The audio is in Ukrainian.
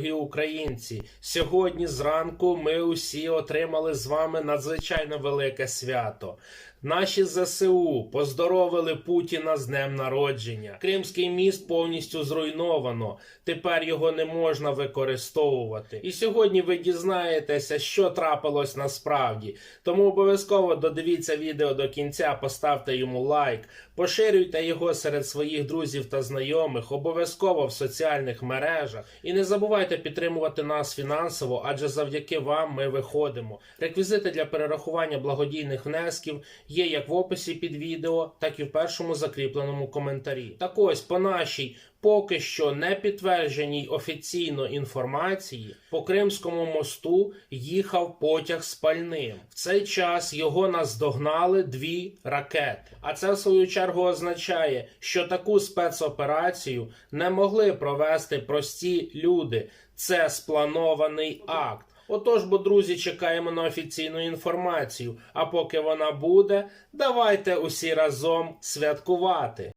дорогі українці! Сьогодні зранку ми усі отримали з вами надзвичайно велике свято. Наші ЗСУ поздоровили Путіна з днем народження. Кримський міст повністю зруйновано. Тепер його не можна використовувати. І сьогодні ви дізнаєтеся, що трапилось насправді. Тому обов'язково додивіться відео до кінця, поставте йому лайк, поширюйте його серед своїх друзів та знайомих, обов'язково в соціальних мережах. І не забувайте підтримувати нас фінансово, адже завдяки вам ми виходимо. Реквізити для перерахування благодійних внесків є як в описі під відео, так і в першому закріпленому коментарі. Так ось по нашій поки що не підтвердженій офіційно інформації по Кримському мосту їхав потяг з пальним. В цей час його наздогнали дві ракети. А це в свою чергу означає, що таку спецоперацію не могли провести прості люди. Це спланований акт. Отож, бо друзі, чекаємо на офіційну інформацію. А поки вона буде, давайте усі разом святкувати.